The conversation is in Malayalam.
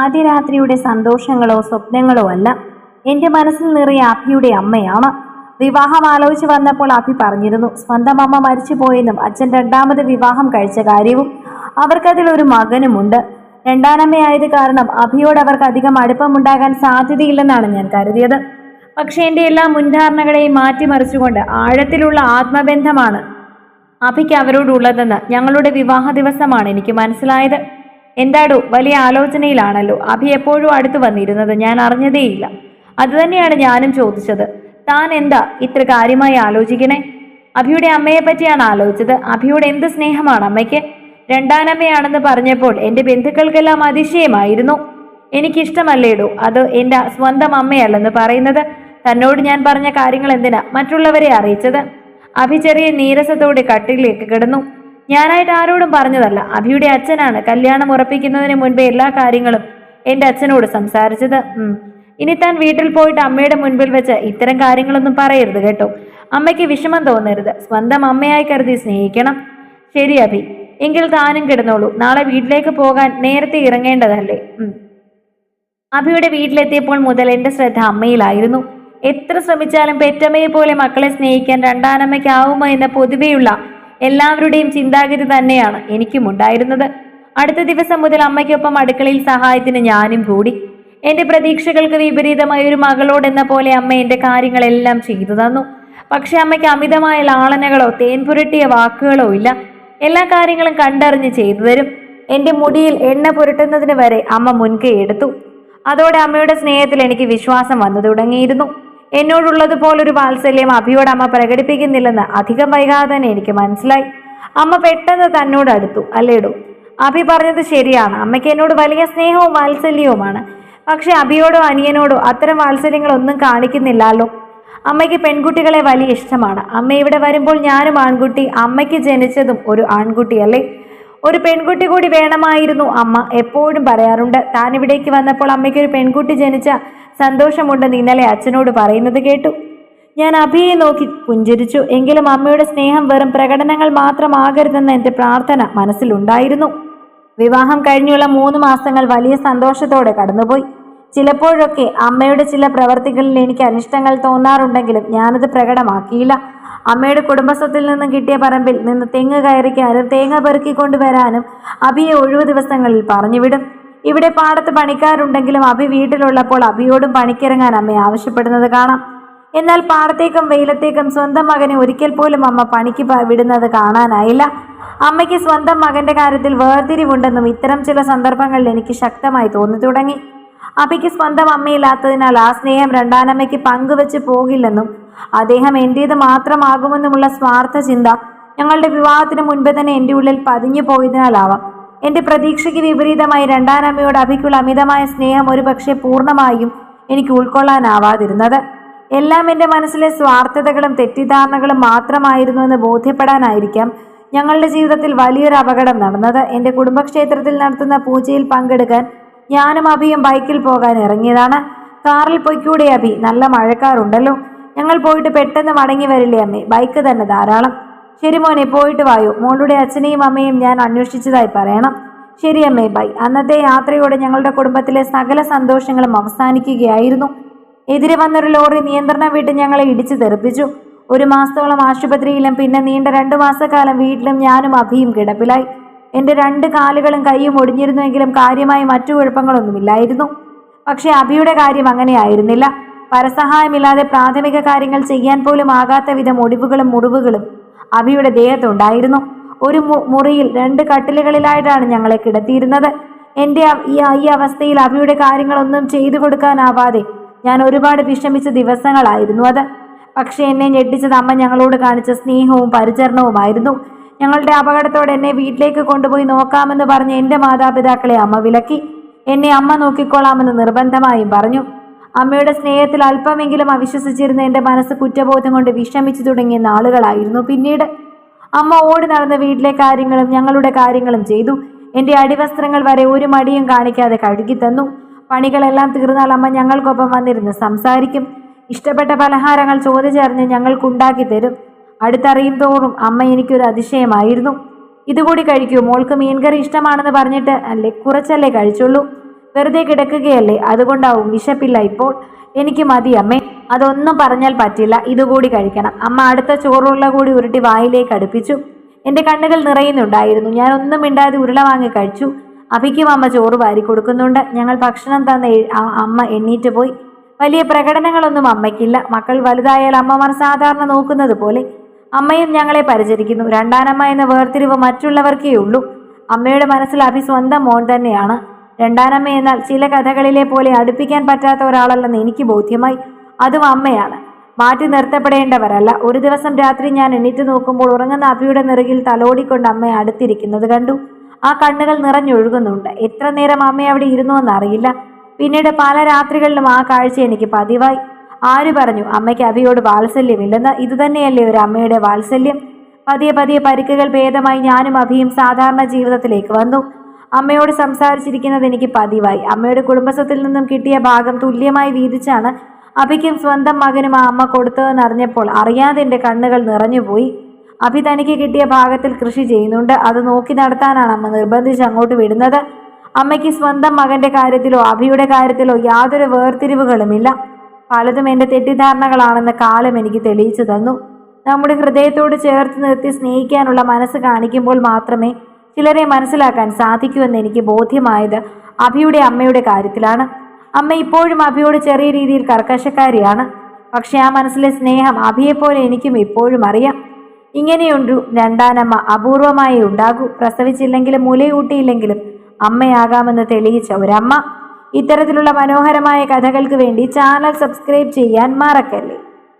ആദ്യ രാത്രിയുടെ സന്തോഷങ്ങളോ സ്വപ്നങ്ങളോ അല്ല. എന്റെ മനസ്സിൽ നിറയെ അഭിയുടെ അമ്മയാണ്. വിവാഹം ആലോചിച്ച് വന്നപ്പോൾ അഭി പറഞ്ഞിരുന്നു സ്വന്തം അമ്മ മരിച്ചുപോയെന്നും അച്ഛൻ രണ്ടാമത് വിവാഹം കഴിച്ച കാര്യവും അവർക്കതിൽ ഒരു മകനുമുണ്ട്. രണ്ടാനമ്മയായത് കാരണം അഭിയോട് അവർക്ക് അധികം അടുപ്പമുണ്ടാകാൻ സാധ്യതയില്ലെന്നാണ് ഞാൻ കരുതിയത്. പക്ഷേ എന്റെ എല്ലാ മുൻധാരണകളെയും മാറ്റിമറിച്ചുകൊണ്ട് ആഴത്തിലുള്ള ആത്മബന്ധമാണ് അഭിക്ക് അവരോടുള്ളതെന്ന് ഞങ്ങളുടെ വിവാഹ ദിവസമാണ് എനിക്ക് മനസ്സിലായത്. എന്താടോ വലിയ ആലോചനയിലാണല്ലോ. അഭി എപ്പോഴും അടുത്തു വന്നിരുന്നത് ഞാൻ അറിഞ്ഞതേയില്ല. അതുതന്നെയാണ് ഞാനും ചോദിച്ചത്. താൻ എന്താ ഇത്ര കാര്യമായി ആലോചിക്കണേ? അഭിയുടെ അമ്മയെ പറ്റിയാണ് ആലോചിച്ചത്. അഭിയോട് എന്ത് സ്നേഹമാണ് അമ്മയ്ക്ക്? രണ്ടാനമ്മയാണെന്ന് പറഞ്ഞപ്പോൾ എന്റെ ബന്ധുക്കൾക്കെല്ലാം അതിശയമായിരുന്നു. എനിക്കിഷ്ടമല്ലേടോ? അത് എന്റെ സ്വന്തം അമ്മയല്ലെന്ന് പറയുന്നത്. തന്നോട് ഞാൻ പറഞ്ഞ കാര്യങ്ങൾ എന്തിനാ മറ്റുള്ളവരെ അറിയിച്ചത്? അഭി ചെറിയ നീരസത്തോടെ കട്ടിലേക്ക് കിടന്നു. ഞാനായിട്ട് ആരോടും പറഞ്ഞതല്ല. അഭിയുടെ അച്ഛനാണ് കല്യാണം ഉറപ്പിക്കുന്നതിന് മുൻപേ എല്ലാ കാര്യങ്ങളും എന്റെ അച്ഛനോട് സംസാരിച്ചത്. ഇനി താൻ വീട്ടിൽ പോയിട്ട് അമ്മയുടെ മുൻപിൽ വെച്ച് ഇത്തരം കാര്യങ്ങളൊന്നും പറയരുത് കേട്ടോ. അമ്മയ്ക്ക് വിഷമം തോന്നരുത്. സ്വന്തം അമ്മയായി കരുതി സ്നേഹിക്കണം. ശരി അഭി. എങ്കിൽ താനും കിടന്നോളൂ. നാളെ വീട്ടിലേക്ക് പോകാൻ നേരത്തെ ഇറങ്ങേണ്ടതല്ലേ. അഭിയുടെ വീട്ടിലെത്തിയപ്പോൾ മുതൽ എന്റെ ശ്രദ്ധ അമ്മയിലായിരുന്നു. എത്ര ശ്രമിച്ചാലും പെറ്റമ്മയെ പോലെ മക്കളെ സ്നേഹിക്കാൻ രണ്ടാനമ്മയ്ക്കാവുമോ എന്ന പൊതുവെയുള്ള എല്ലാവരുടെയും ചിന്താഗതി തന്നെയാണ് എനിക്കും ഉണ്ടായിരുന്നത്. അടുത്ത ദിവസം മുതൽ അമ്മയ്ക്കൊപ്പം അടുക്കളയിൽ സഹായത്തിന് ഞാനും കൂടി. എന്റെ പ്രതീക്ഷകൾക്ക് വിപരീതമായ ഒരു മകളോടെന്ന പോലെ അമ്മ എന്റെ കാര്യങ്ങളെല്ലാം ചെയ്തു തന്നു. പക്ഷെ അമ്മയ്ക്ക് അമിതമായ ലാളനകളോ തേൻ പുരട്ടിയ വാക്കുകളോ ഇല്ല. എല്ലാ കാര്യങ്ങളും കണ്ടറിഞ്ഞ് ചെയ്തു തരും. എന്റെ മുടിയിൽ എണ്ണ പുരട്ടുന്നതിന് വരെ അമ്മ മുൻകൈ എടുത്തു. അതോടെ അമ്മയുടെ സ്നേഹത്തിൽ എനിക്ക് വിശ്വാസം വന്നു തുടങ്ങിയിരുന്നു. എന്നോടുള്ളതുപോലൊരു വാത്സല്യം അഭിയോട് അമ്മ പ്രകടിപ്പിക്കുന്നില്ലെന്ന് അധികം വൈകാതെ തന്നെ എനിക്ക് മനസ്സിലായി. അമ്മ പെട്ടെന്ന് തന്നോട് അടുത്തു. അല്ലേടോ അഭി പറഞ്ഞത് ശരിയാണ്. അമ്മയ്ക്ക് എന്നോട് വലിയ സ്നേഹവും വാത്സല്യവുമാണ്. പക്ഷെ അഭിയോടോ അനിയനോടോ അത്തരം വാത്സല്യങ്ങളൊന്നും കാണിക്കുന്നില്ലല്ലോ. അമ്മയ്ക്ക് പെൺകുട്ടികളെ വലിയ ഇഷ്ടമാണ്. അമ്മ ഇവിടെ വരുമ്പോൾ ഞാനും ആൺകുട്ടി അമ്മയ്ക്ക് ജനിച്ചതും ഒരു ആൺകുട്ടിയല്ലേ ഒരു പെൺകുട്ടി കൂടി വേണമായിരുന്നു അമ്മ. എപ്പോഴും പറയാറുണ്ട് താൻ ഇവിടേക്ക് വന്നപ്പോൾ അമ്മയ്ക്ക് ഒരു പെൺകുട്ടി ജനിച്ച സന്തോഷമുണ്ടെന്ന് ഇന്നലെ അച്ഛനോട് പറയുന്നത് കേട്ടു. ഞാൻ അഭിയെ നോക്കി പുഞ്ചിരിച്ചു. എങ്കിലും അമ്മയുടെ സ്നേഹം വെറും പ്രകടനങ്ങൾ മാത്രമാകരുതെന്ന എന്റെ പ്രാർത്ഥന മനസ്സിലുണ്ടായിരുന്നു. വിവാഹം കഴിഞ്ഞുള്ള മൂന്ന് മാസങ്ങൾ വലിയ സന്തോഷത്തോടെ കടന്നുപോയി. ചിലപ്പോഴൊക്കെ അമ്മയുടെ ചില പ്രവർത്തികളിൽ എനിക്ക് അനിഷ്ടങ്ങൾ തോന്നാറുണ്ടെങ്കിലും ഞാനത് പ്രകടമാക്കിയില്ല. അമ്മയുടെ കുടുംബസ്വത്തിൽ നിന്നും കിട്ടിയ പറമ്പിൽ നിന്ന് തെങ്ങ് കയറിക്കാനും തേങ്ങ പെറുക്കി കൊണ്ടുവരാനും അഭിയെ ഒഴിവു ദിവസങ്ങളിൽ പറഞ്ഞുവിടും. ഇവിടെ പാടത്ത് പണിക്കാരുണ്ടെങ്കിലും അഭി വീട്ടിലുള്ളപ്പോൾ അഭിയോടും പണിക്കിറങ്ങാൻ അമ്മ ആവശ്യപ്പെടുന്നത് കാണാം. എന്നാൽ പാടത്തേക്കും വെയിലത്തേക്കും സ്വന്തം മകനെ ഒരിക്കൽ പോലും അമ്മ പണിക്ക് വിടുന്നത് കാണാനായില്ല. അമ്മയ്ക്ക് സ്വന്തം മകന്റെ കാര്യത്തിൽ വേർതിരിവുണ്ടെന്നും ഇത്തരം ചില സന്ദർഭങ്ങളിൽ എനിക്ക് ശക്തമായി തോന്നി തുടങ്ങി. അഭിക്ക് സ്വന്തം അമ്മയില്ലാത്തതിനാൽ ആ സ്നേഹം രണ്ടാനമ്മയ്ക്ക് പങ്കുവെച്ച് പോകില്ലെന്നും അദ്ദേഹം എന്റേത് മാത്രമാകുമെന്നുമുള്ള സ്വാർത്ഥ ചിന്ത ഞങ്ങളുടെ വിവാഹത്തിന് മുൻപേ തന്നെ എന്റെ ഉള്ളിൽ പതിഞ്ഞു പോയതിനാലാവാം. എന്റെ പ്രതീക്ഷയ്ക്ക് വിപരീതമായി രണ്ടാനമ്മയോട് അഭിക്കുള്ള അമിതമായ സ്നേഹം ഒരു പക്ഷേ പൂർണമായും എനിക്ക് ഉൾക്കൊള്ളാനാവാതിരുന്നത്. എല്ലാം എന്റെ മനസ്സിലെ സ്വാർത്ഥതകളും തെറ്റിദ്ധാരണകളും മാത്രമായിരുന്നു എന്ന് ബോധ്യപ്പെടാനായിരിക്കാം ഞങ്ങളുടെ ജീവിതത്തിൽ വലിയൊരു അപകടം നടന്നത്. എന്റെ കുടുംബക്ഷേത്രത്തിൽ നടത്തുന്ന പൂജയിൽ പങ്കെടുക്കാൻ ഞാനും അഭിയും ബൈക്കിൽ പോകാൻ ഇറങ്ങിയതാണ്. കാറിൽ പൊയ്ക്കൂടെ അഭി. നല്ല മഴക്കാറുണ്ടല്ലോ. ഞങ്ങൾ പോയിട്ട് പെട്ടെന്ന് മടങ്ങി വരില്ലേ അമ്മേ? ബൈക്ക് തന്നെ ധാരാളം. ശരി മോനെ പോയിട്ട് വായോ. മോളുടെ അച്ഛനെയും അമ്മയും ഞാൻ അന്വേഷിച്ചതായി പറയണം. ശരി അമ്മേ ബൈ. അന്നത്തെ യാത്രയോടെ ഞങ്ങളുടെ കുടുംബത്തിലെ സകല സന്തോഷങ്ങളും അവസാനിക്കുകയായിരുന്നു. എതിരെ വന്നൊരു ലോറി നിയന്ത്രണം വിട്ട് ഞങ്ങളെ ഇടിച്ചു തെറിപ്പിച്ചു. ഒരു മാസത്തോളം ആശുപത്രിയിലും പിന്നെ നീണ്ട രണ്ടു മാസക്കാലം വീട്ടിലും ഞാനും അഭിയും കിടപ്പിലായി. എന്റെ രണ്ട് കാലുകളും കൈയും ഒടിഞ്ഞിരുന്നുവെങ്കിലും കാര്യമായി മറ്റു കുഴപ്പങ്ങളൊന്നുമില്ലായിരുന്നു. പക്ഷേ അഭിയുടെ കാര്യം അങ്ങനെയായിരുന്നില്ല. പരസഹായമില്ലാതെ പ്രാഥമിക കാര്യങ്ങൾ ചെയ്യാൻ പോലും ആകാത്ത വിധം ഒടിവുകളും മുറിവുകളും അഭിയുടെ ദേഹത്തുണ്ടായിരുന്നു. ഒരു മുറിയിൽ രണ്ട് കട്ടിലുകളിലായിട്ടാണ് ഞങ്ങളെ കിടത്തിയിരുന്നത്. എന്റെ ഈ അവസ്ഥയിൽ അഭിയുടെ കാര്യങ്ങളൊന്നും ചെയ്തു കൊടുക്കാനാവാതെ ഞാൻ ഒരുപാട് വിഷമിച്ച ദിവസങ്ങളായിരുന്നു അത്. പക്ഷേ എന്നെ ഞെട്ടിച്ചത് അമ്മ ഞങ്ങളോട് കാണിച്ച സ്നേഹവും പരിചരണവുമായിരുന്നു. ഞങ്ങളുടെ അപകടത്തോടെ എന്നെ വീട്ടിലേക്ക് കൊണ്ടുപോയി നോക്കാമെന്ന് പറഞ്ഞ് എന്റെ മാതാപിതാക്കളെ അമ്മ വിലക്കി. എന്നെ അമ്മ നോക്കിക്കൊള്ളാമെന്ന് നിർബന്ധമായും പറഞ്ഞു. അമ്മയുടെ സ്നേഹത്തിൽ അല്പമെങ്കിലും അവിശ്വസിച്ചിരുന്ന എന്റെ മനസ്സ് കുറ്റബോധം കൊണ്ട് വിഷമിച്ചു തുടങ്ങിയ നാളുകളായിരുന്നു പിന്നീട്. അമ്മ ഓടി നടന്ന വീട്ടിലെ കാര്യങ്ങളും ഞങ്ങളുടെ കാര്യങ്ങളും ചെയ്തു. എന്റെ അടിവസ്ത്രങ്ങൾ വരെ ഒരു മടിയും കാണിക്കാതെ കഴുകി തന്നു. പണികളെല്ലാം തീർന്നാൽ അമ്മ ഞങ്ങൾക്കൊപ്പം വന്നിരുന്ന് സംസാരിക്കും. ഇഷ്ടപ്പെട്ട പലഹാരങ്ങൾ ചോദിച്ചറിഞ്ഞ് ഞങ്ങൾക്കുണ്ടാക്കി തരും. അടുത്തറിയും തോറും അമ്മ എനിക്കൊരു അതിശയമായിരുന്നു. ഇതുകൂടി കഴിക്കൂ മോൾക്ക് മീൻകറി ഇഷ്ടമാണെന്ന് പറഞ്ഞിട്ട് അല്ലേ കുറച്ചല്ലേ കഴിച്ചുള്ളൂ. വെറുതെ കിടക്കുകയല്ലേ അതുകൊണ്ടാവും വിശപ്പില്ല ഇപ്പോൾ. എനിക്ക് മതി അമ്മേ അതൊന്നും പറഞ്ഞാൽ പറ്റില്ല ഇതുകൂടി കഴിക്കണം. അമ്മ അടുത്ത ചോറുള്ള കൂടി ഉരുട്ടി വായിലേക്ക് അടുപ്പിച്ചു. എന്റെ കണ്ണുകൾ നിറയുന്നുണ്ടായിരുന്നു ഞാൻ ഒന്നും മിണ്ടാതെ ഉരുള വാങ്ങി കഴിച്ചു. അഭിക്കും അമ്മ ചോറ് വാരി കൊടുക്കുന്നുണ്ട് ഞങ്ങൾ ഭക്ഷണം തന്ന അമ്മ എണ്ണീറ്റ് പോയി. വലിയ പ്രകടനങ്ങളൊന്നും അമ്മയ്ക്കില്ല മക്കൾ വലുതായാൽ അമ്മമാർ സാധാരണ നോക്കുന്നത് പോലെ അമ്മയും ഞങ്ങളെ പരിചരിക്കുന്നു. രണ്ടാനമ്മ എന്ന വേർതിരിവ് മറ്റുള്ളവർക്കേ ഉള്ളൂ. അമ്മയുടെ മനസ്സിൽ അഭി സ്വന്തം മോൻ തന്നെയാണ്. രണ്ടാനമ്മ എന്നാൽ ചില കഥകളിലെ പോലെ അടുപ്പിക്കാൻ പറ്റാത്ത ഒരാളല്ലെന്ന് എനിക്ക് ബോധ്യമായി. അതും അമ്മയാണ്. മാറ്റി നിർത്തപ്പെടേണ്ടവരല്ല. ഒരു ദിവസം രാത്രി ഞാൻ എണീറ്റ് നോക്കുമ്പോൾ ഉറങ്ങുന്ന അഭിയുടെ നിറകിൽ തലോടിക്കൊണ്ട് അമ്മയെ അടുത്തിരിക്കുന്നത് കണ്ടു. ആ കണ്ണുകൾ നിറഞ്ഞൊഴുകുന്നുണ്ട്. എത്ര നേരം അമ്മ അവിടെ ഇരുന്നുവെന്നറിയില്ല പിന്നീട് പല രാത്രികളിലും ആ കാഴ്ച എനിക്ക് പതിവായി. ആര് പറഞ്ഞു? അമ്മയ്ക്ക് അഭിയോട് വാത്സല്യമില്ലെന്ന്? ഇതുതന്നെയല്ലേ ഒരു അമ്മയുടെ വാത്സല്യം? പതിയെ പതിയെ പരിക്കുകൾ ഭേദമായി ഞാനും അഭിയും സാധാരണ ജീവിതത്തിലേക്ക് വന്നു. അമ്മയോട് സംസാരിച്ചിരിക്കുന്നത് എനിക്ക് പതിവായി. അമ്മയുടെ കുടുംബസ്വത്തിൽ നിന്നും കിട്ടിയ ഭാഗം തുല്യമായി വീതിച്ചാണ് അഭിക്കും സ്വന്തം മകനും ആ അമ്മ കൊടുത്തതെന്ന് അറിഞ്ഞപ്പോൾ അറിയാതെ എന്റെ കണ്ണുകൾ നിറഞ്ഞുപോയി. അഭി തനിക്ക് കിട്ടിയ ഭാഗത്തിൽ കൃഷി ചെയ്യുന്നുണ്ട്. അത് നോക്കി നടത്താനാണ് അമ്മ നിർബന്ധിച്ച് അങ്ങോട്ട് വിടുന്നത്. അമ്മയ്ക്ക് സ്വന്തം മകന്റെ കാര്യത്തിലോ അഭിയുടെ കാര്യത്തിലോ യാതൊരു വേർതിരിവുകളുമില്ല. പലതും എന്റെ തെറ്റിദ്ധാരണകളാണെന്ന് കാലം എനിക്ക് തെളിയിച്ചു തന്നു. നമ്മുടെ ഹൃദയത്തോട് ചേർത്ത് നിർത്തി സ്നേഹിക്കാനുള്ള മനസ്സ് കാണിക്കുമ്പോൾ മാത്രമേ ചിലരെ മനസ്സിലാക്കാൻ സാധിക്കൂ എനിക്ക് ബോധ്യമായത് അഭിയുടെ അമ്മയുടെ കാര്യത്തിലാണ്. അമ്മ ഇപ്പോഴും അഭിയോട് ചെറിയ രീതിയിൽ കർക്കശക്കാരിയാണ്. പക്ഷെ ആ മനസ്സിലെ സ്നേഹം അഭിയെപ്പോലെ എനിക്കും ഇപ്പോഴും അറിയാം. ഇങ്ങനെയുണ്ട് രണ്ടാനമ്മ അപൂർവമായി ഉണ്ടാകൂ. പ്രസവിച്ചില്ലെങ്കിലും മുലയൂട്ടിയില്ലെങ്കിലും അമ്മയാകാമെന്ന് തെളിയിച്ച ഒരമ്മ ഇത്തരത്തിലുള്ള മനോഹരമായ കഥകൾക്ക് വേണ്ടി ചാനൽ സബ്സ്ക്രൈബ് ചെയ്യാൻ മറക്കല്ലേ?